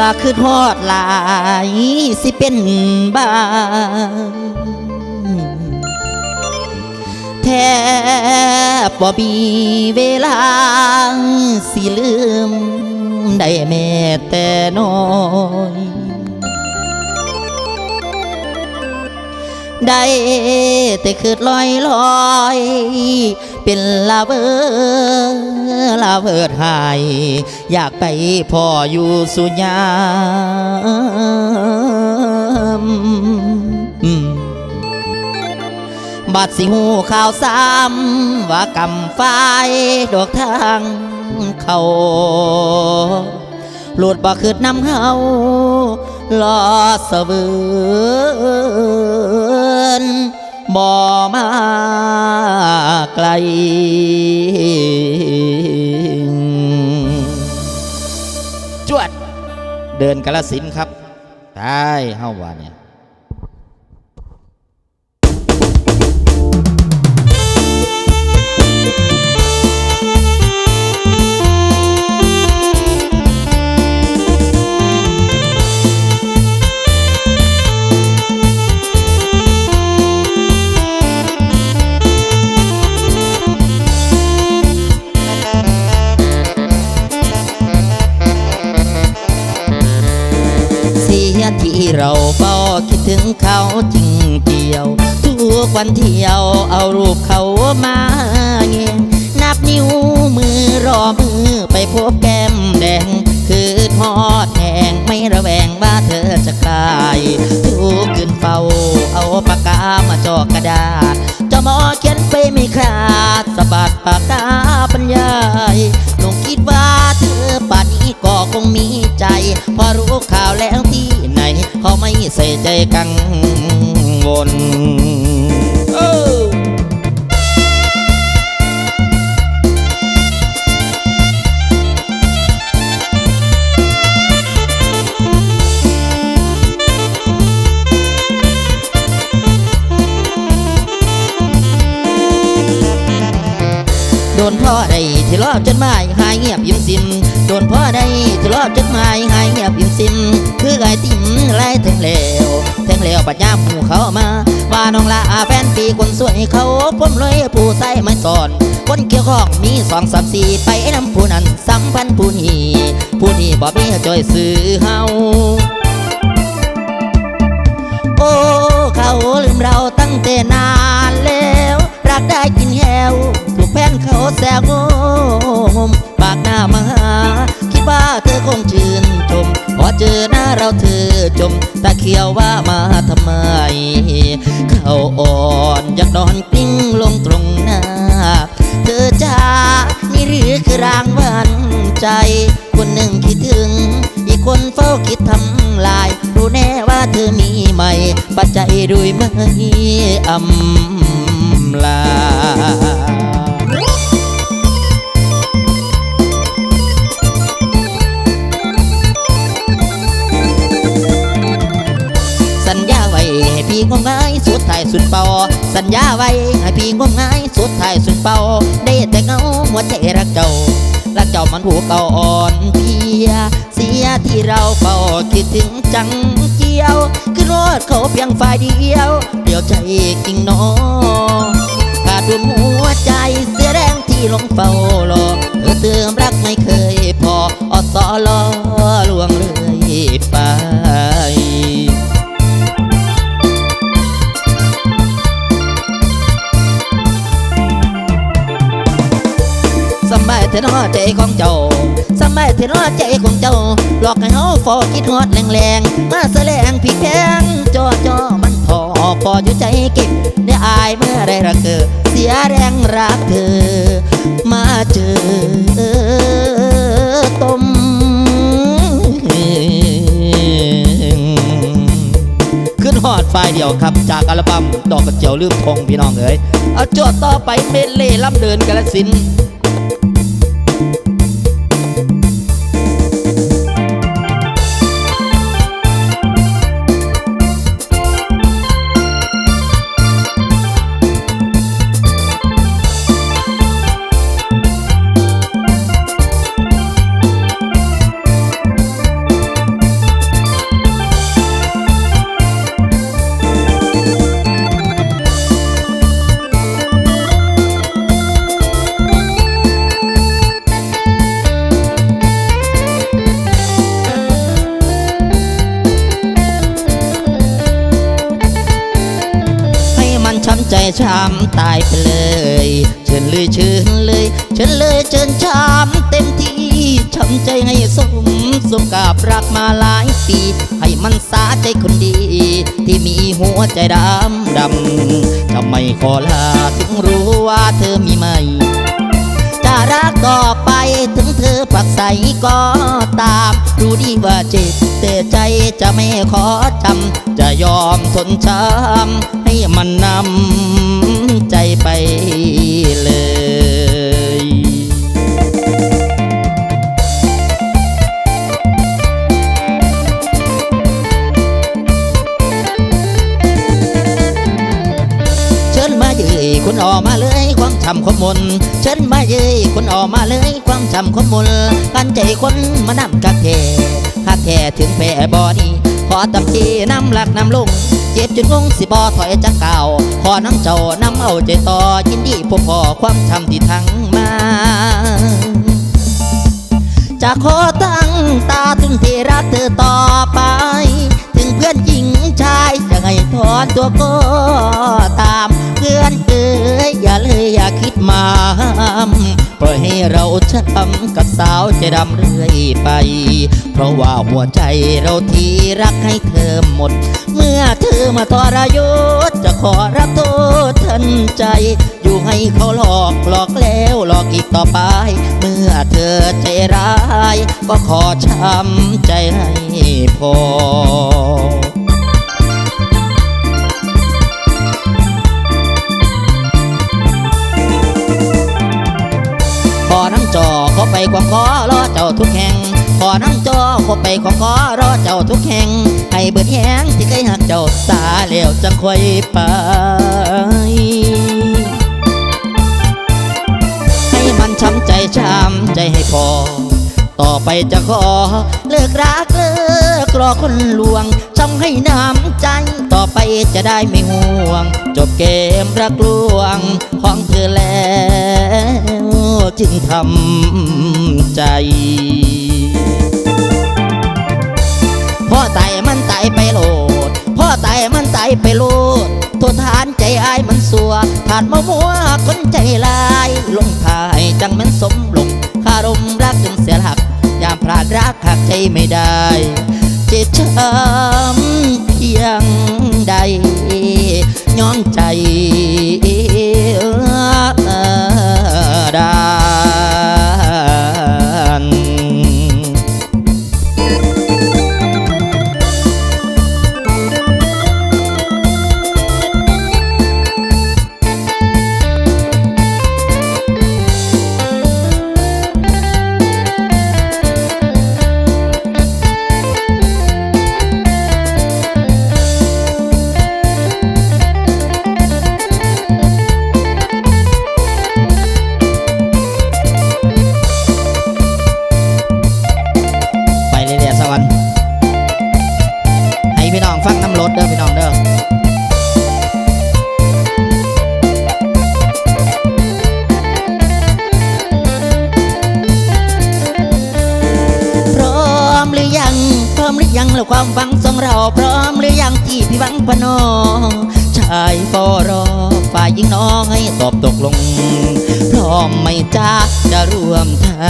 ลาคือทอดหลายสิเป็นบ้าแทบบ่มีเวลาสิลืม ได้แม่แต่น้อย ได้แต่คืดลอยลอย เป็นลาเบอลาเบิดหาย อยากไปพ่ออยู่สุญญามบัดสิหูข่าวซ้ำว่ากำไฟดอกทางเขาหลดบ่คืดนำเฮา ลอเสเบือนบ่มาไกล จวด เดินกาลสินครับใช่เฮาว่าเนี่ย เราเฝ้าคิดถึงเขาจริงเดียว ทุกวันเที่ยวเอารูปเขามาเงียนับนิ้วมือรอมือไปพบแก้มแดง คือทอดแหงไม่ระแวงว่าเธอจะคลายทุกคืนเฝ้าเอาปากกามาจอกกระดาษจะมอเขียนไปไม่ขาดสะบัดปากกาบรรยาลงคิดว่าเธอป่านนี้ก็คงมีใจ พอรู้ข่าวแล้ว ใส่ใจกังวลเออโดนพ่อใดที่รอบจดหมายหายเงียบยิ้มซิม โดนพ่อใดที่รอบจดหมายหายเงียบยิ้มซิม ไอ้ติ่มไล่แทงแล้วแทงแล้วปัญญามหูเขามา ว่าน้องลาแฟนปีคนสวยเขาผมเลยผู้ใส่ไม่สอน คนเกี่ยวข้องมีสองสามสี่ไปน้ำผู้นั้นสัมพันธ์ผู้นี้ผู้นี้บอกมีจอยซื้อเฮาโอ้เขาลืมเราตั้งแต่นานแล้ว รักได้กินแหวถูกแฟนเขาแซวงมปากหน้ามา ว่าเธอคงชื่นชม พอเจอหน้าเราเธอจมตาเขียวว่ามาทำไม เขาอ่อนอยากนอนกลิ้งลงตรงหน้า เธอจ้านี่หรือคือรางวัลใจ คนหนึ่งคิดถึง อีกคนเฝ้าคิดทำลาย รู้แน่ว่าเธอมีใหม่ ปัจจัยด้วยไหมอำลา พี่งมงายสุดท้ายสุดเป่า สัญญาไว้ให้พี่งมงายสุดท้ายสุดเป่า ได้แต่เงาหัวใจรักเจ้ารักเจ้ามันผูกเก่าอ่อนเพีย เสียที่เราเฝ้าคิดถึงจังเกียวคือรถเขาเพียงฝ่ายเดียว เดียวใจกิ่งนอขาดดวงหัวใจเสียแรงที่ลงเฝ้ารอเธอเติมรักไม่เคยพออสอลอลวงเลย ทนอใจของเจ้า สมัยเทนอใจของเจ้า หลอกให้เฮาฟอคิดฮอดแรงๆ มาแสลงพี่แพงจอจอมันพอพออยู่ใจเก็บได้อายเมื่อไรรักเธอเสียแรงรักเธอ มาเจอต้มขึ้นฮอดไฟเดียวครับ จากอัลบั้มดอกกระเจียวลืมพงพี่น้องเอ๋ยเอาจทย์ต่อไปเมดเล่ล่ำเดินกาลสิน ใจช้ำตายไปเลย เชิญเลยเชิญเลยเชิญเลยเชิญช้ำเต็มที่ช้ำใจให้สมสมกับรักมาหลายปี ให้มันสาใจคนดี ที่มีหัวใจดำดำทำไมขอลาถึงรู้ว่าเธอมีไหม รักต่อไปถึงเธอปักใสก็ตาม รู้ดีว่าเจ็บแต่ใจจะไม่ขอจำจะยอมทนช้ำให้มันนำใจไปเลยเชิญมาเย้ยคุณออกมาเลยความช้ำขมมนเชิญมา คุณออกมาเลยความช้ำขมนกันใจคนมานำกักแท่หักแท่ถึงแผ่บอนี้ขอตำจีน้ำหลักน้ำลุงเจ็บจนงงสิบอถอยจากเก่าขอน้ำเจ้าน้ำเอาใจต่อยินดีพบพอความช้ำที่ทั้งมาจะขอตั้งตาถึงที่รักเธอต่อไป ถึงเพื่อนหญิงชายจะให้ถอนตัวก็ตาม เพื่อนเอ๋ยอย่าเลยอย่าคิดมา ปล่อยให้เราช้ำกับสาวใจดำเรื่อยไป เพราะว่าหัวใจเราที่รักให้เธอหมด เมื่อเธอมาทรยศจะขอรับโทษทันใจ อยู่ให้เขาหลอกหลอกแล้วหลอกอีกต่อไป เมื่อเธอใจร้าย ก็ขอช้ำใจให้พอ น้ำจอขอไปความขอรอเจ้าทุกแห่งให้เบิดแหงที่เคยหักเจ้าสาแล้วจังค่อยไปให้มันช้ำใจช้ำใจให้พอ ต่อไปจะขอเลิกรักเลิกรอคนลวงช้ำให้น้ำใจต่อไปจะได้ไม่ห่วง จบเกมรักลวงของเธอแล้วจึงทำใจายมันตไปโหลดพ่อตายมันตายไปโหลดโทษทานใจอายมันสัวผ่านมามัวคนใจลายลงทายจังมันสมลงคารมรักจนเสียหลัก ยามพลาดรักหักใจไม่ได้ เจ็บช้ำเพียงใดย้อมใจ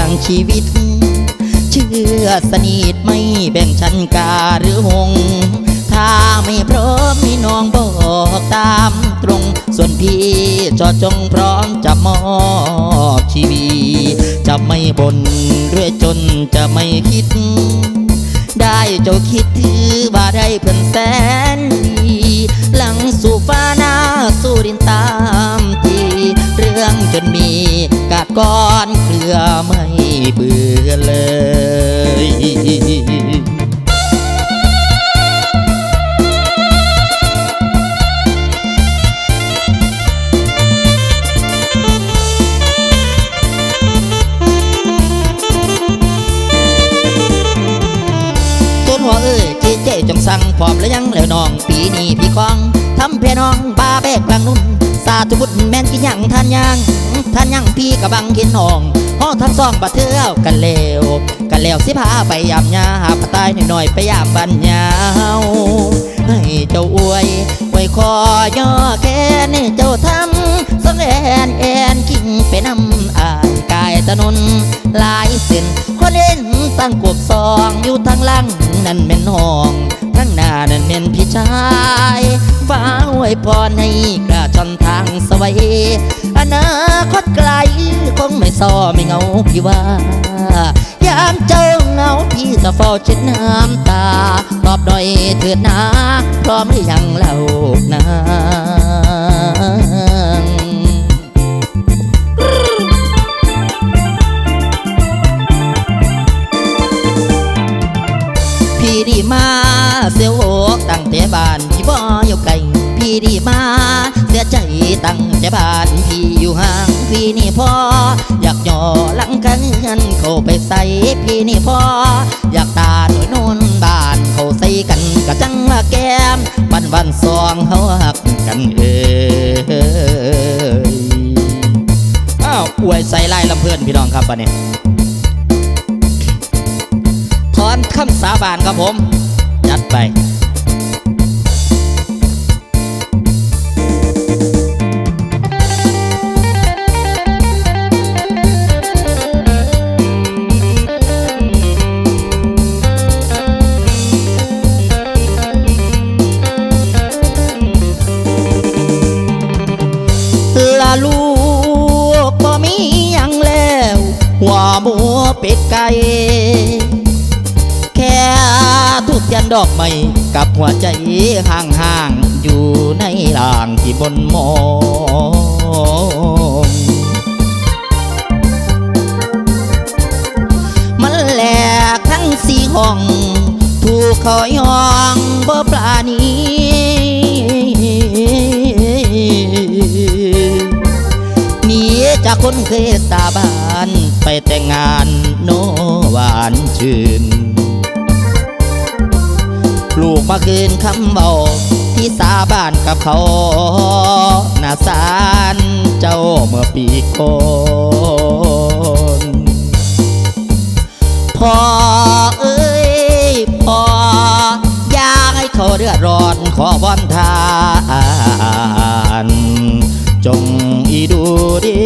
างชีวิต เชื่อสนิทไม่แบ่งชั้นกาหรือหง ถ้าไม่พร้อมมีน้องบอกตามตรง ส่วนพี่จอดจงพร้อมจะมอบชีวิต จะไม่บนเรื่อยจนจะไม่คิด ได้เจ้าคิดถือว่าได้เพื่อนแสนดี หลังสู่ฟ้าหน้าสู่ดินตามที เรื่องจนมีกาดก้อนเคลือไม่เบื่อเลยต้นหัวเอ้เจเจ๊จงสั่งพร้อมแล้วยังแล้วน้องปีนี้พี่คองทำเพียน้องบาแบกลางนุ่นสาธุบุ แม่นกินยังท่านยังท่านยังพี่กะบังกินน้องห้องทั้งสองบัดเทือเอกันแล้วกันแล้วสิพาไปยามยาหาปะตายหน่อยไปยามบันยาวให้เจ้าอวยไว้คอย่อแค่นี้เจ้าทำสองแอนแอนกิ่งไปนำอายกายถนนลายเส้นคนเล่นตั้งกวบซองอยู่ทางล่างนั่นเป็นห้อง ข้างหน้านั่นเป็นพี่ชายฟ้าอวยพรให้กระชอนทางสวัยอนาคตไกลคงไม่ซ้อไม่เงาพี่ว่ายามเจ้าเงาพี่จะเฝ้าเช็ดน้ำตา ตอบหน่อยเถิดนะพร้อมหรือยังเล่านะ เสียวอกตั้งแต่บ้านพี่บ่อยู่ไกลพี่ดีมาเสียใจตั้งแต่บ้านพี่อยู่ห่างพี่นี่พออยากย่อหลังกันเงินเข้าไปใส่พี่นี่พออยากตาหน่วยนนบ้านเขาใส่กันกะจังมาแก้มวันวันสองเขาหักกันเอ้ยอ้าวอวยใส่ลายลำเพื่อนพี่น้องครับวันนี้ถอนคำสาบานครับผม จัดไปลาลูกบ่มียังแล้ว หัวหมูเป็ดไก่ ยันดอกไม้กับหัวใจห่างๆอยู่ในลางที่บนมองมันแหลกทั้งสี่ห้อง ถูกเขอยห้องบ่ปลานี้หนีจากคนเคยสาบาน ไปแต่งงานโนหวานชื่น ลูกมาคืนคำเบาที่สาบานกับเขาหน้าสารเจ้าเมื่อปีก่อนพ่อเอ้ยพ่ออยากให้เขาเดือดร้อนขอบอนทาน จงอีดูดี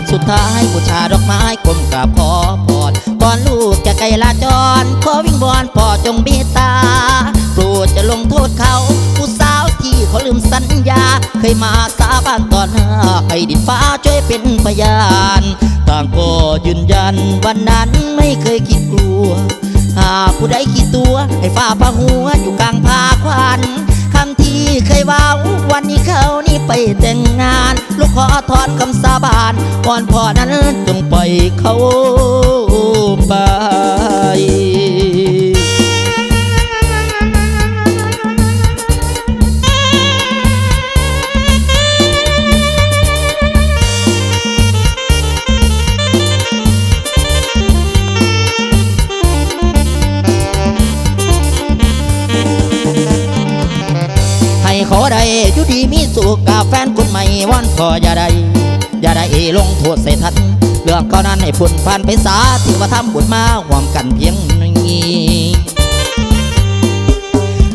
าทสุดท้ายบูชาดอกไม้กลมกราบขอพรก่อนลูกจะไกลลาจร ขอวิ่งบอนพ่อจงเมตตาโปรดจะลงโทษเขา ผู้สาวที่เขาลืมสัญญา เคยมาสาบานต่อหน้าให้ดินฟ้าช่วยเป็นพยาน ต่างก็ยืนยันวันนั้นไม่เคยคิดกลัว หากผู้ใดคิดตัวให้ฟ้าพาหัวอยู่กลางพาควันคำที่เคยว้าวันนี้เขานี่ไปแต่งงาน ลูกขอถอนคำสาบาน ก่อนพ่อนั้นจงปล่อยเขาไปให้ขอได้อยู่ดีมีสุขกับแฟนคนใหม่วอนขออย่าได้ อย่าได้ลงโทษใส่ทันเรื่องก็นั้นให้พุ่นผ่านไปสาถือว่าทำบุญมาหวมกันเพียงนี้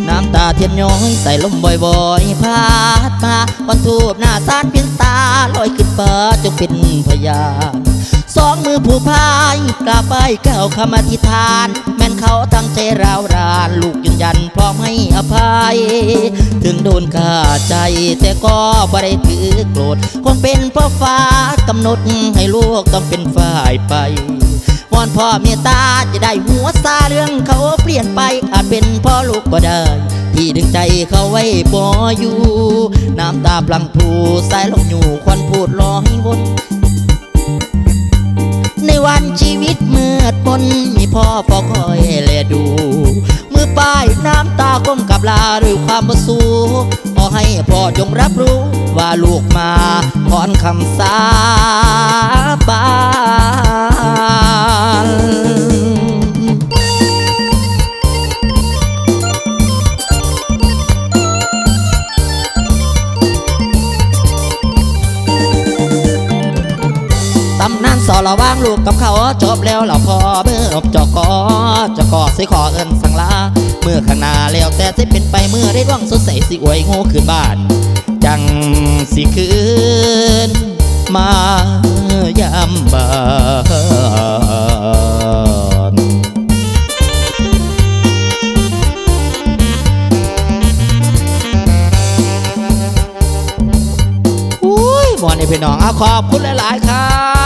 น้ำตาเทียนย้อยใส่ลมบ่อยๆพาดมาวันทูบหน้าสารเพียนตาลอยขึ้นฟ้าจงเป็นพยานสองมือผู้พายกราบไปแก้วคำอธิษฐาน เขาตั้งใจราวรานลูกยืนยันพร้อมให้อภัย ถึงโดนฆ่าใจแต่ก็บ่ได้ถือโกรธคงเป็นเพราะฟ้ากำหนดให้ลูกต้องเป็นฝ่ายไปวอนพ่อเมตตาจะได้หัวซาเรื่องเขาเปลี่ยนไปอาจเป็นพ่อลูกก็ได้ที่ดึงใจเขาไว้บ่อยู่ น้ำตาพลังพลูสายลงอยู่ควันพูดรอให้วน ในวันชีวิตมืดมนมีพ่อพ่อคอยแลดู มือป้ายน้ำตาก้มกับลาด้วยความประสูขอให้พ่อจงรับรู้ว่าลูกมาถอนคำสาบาน ลูกกับเขาจบแล้วล่ะพอเมื่ออบจกอจะกอสิขอเอินสังลาเมื่อข้างหน้าแล้วแต่สิเป็นไปเมื่อได้ร่วงสดใสสิอวยโง่คืนบ้าน จังสิคืนมายามบ้านอุ้ยมวนนี่พี่น้องเอาขอบคุณหลาย ๆ ครับ